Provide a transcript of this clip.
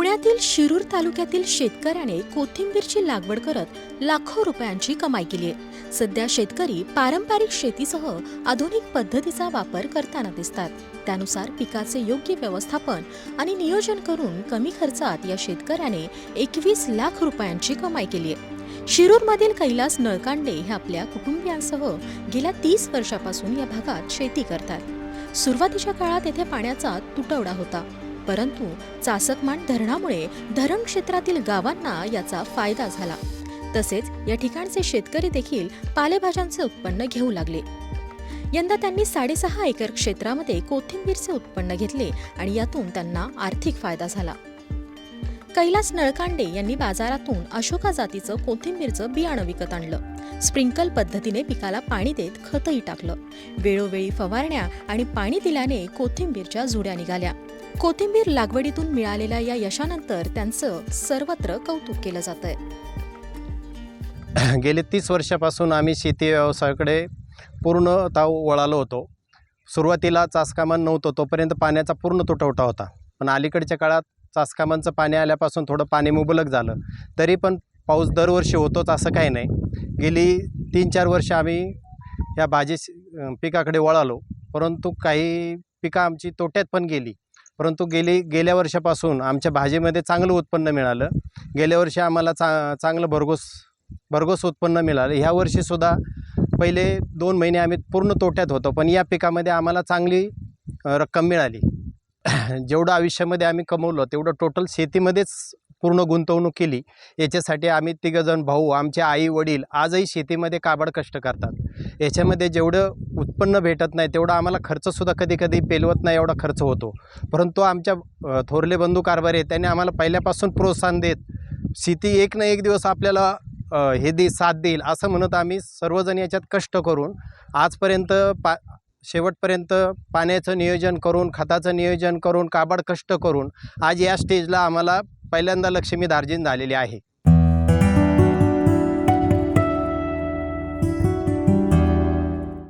पुण्यातील शिरूर तालुक्यातील शेतकऱ्याने कोथिंबीरची लागवड करत लाखो रुपयांची कमाई केली आहे. सध्या शेतकरी पारंपरिक शेतीसह आधुनिक पद्धतीचा वापर करताना दिसतात. त्यानुसार पिकाचे योग्य व्यवस्थापन आणि नियोजन करून कमी खर्चात या शेतकऱ्याने एकवीस लाख रुपयांची कमाई केली आहे. शिरूरमधील कैलास नळकांडे हे आपल्या कुटुंबियांसह गेल्या तीस वर्षापासून या भागात शेती करतात. सुरुवातीच्या काळात येथे पाण्याचा तुटवडा होता. परंतु चासकमान धरणामुळे धरण क्षेत्रातील गावांना याचा फायदा झाला. तसेच या ठिकाणचे शेतकरी देखील पालेभाज्यांचे उत्पन्न घेऊ लागले. यंदा त्यांनी साडेसहा एकर क्षेत्रामध्ये कोथिंबीरचे उत्पन्न घेतले आणि यातून त्यांना आर्थिक फायदा झाला. कैलास नळकांडे यांनी बाजारातून अशोका जातीचं कोथिंबीरचं बियाणं विकत आणलं. स्प्रिंकल पद्धतीने पिकाला पाणी देत खतही टाकलं. वेळोवेळी फवारण्या आणि पाणी दिल्याने कोथिंबीरच्या जुड्या निघाल्या. कोथिंबीर लागवडीतून मिळालेल्या या यशानंतर त्यांचं सर्वत्र कौतुक केलं जात आहे गेले तीस वर्षापासून आम्ही शेती व्यवसायाकडे पूर्णतः वळालो होतो. सुरुवातीला चासकामान नव्हतं तोपर्यंत पाण्याचा पूर्ण तुटवटा होता. पण अलीकडच्या काळात चासकामांचं पाणी आल्यापासून थोडं पाणी मुबलक झालं. तरी पण पाऊस दरवर्षी होतोच असं काही नाही. गेली तीन चार वर्ष आम्ही या भाजी पिकाकडे वळालो. परंतु काही पिकं आमची तोट्यात पण गेली. परंतु गेली गेल्या वर्षापासून आमच्या भाजीमध्ये चांगलं उत्पन्न मिळालं. गेल्या वर्षी आम्हाला चा चांगलं भरघोस भरघोस उत्पन्न मिळालं. ह्या वर्षीसुद्धा पहिले दोन महिने आम्ही पूर्ण तोट्यात होतो. पण या पिकामध्ये आम्हाला चांगली रक्कम मिळाली. जेवढं आयुष्यामध्ये आम्ही कमवलं तेवढं टोटल शेतीमध्येच पूर्ण गुंतवणूक केली. याच्यासाठी आम्ही तिघंजण भाऊ आमचे आई वडील आजही शेतीमध्ये काबाड कष्ट करतात. याच्यामध्ये जेवढं उत्पन्न भेटत नाही तेवढं आम्हाला खर्चसुद्धा कधी कधी पेलवत नाही एवढा खर्च होतो. परंतु आमच्या थोरले बंधू कारभारी त्यांनी आम्हाला पहिल्यापासून प्रोत्साहन देत शेती एक ना एक दिवस आपल्याला हे दे साथ देईल असं म्हणत आम्ही सर्वजण याच्यात कष्ट करून आजपर्यंत पा शेवटपर्यंत पाण्याचं नियोजन करून खताचं नियोजन करून काबाड कष्ट करून आज या स्टेजला आम्हाला पहिल्यांदा लक्ष्मी धार्जिन झालेली आहे.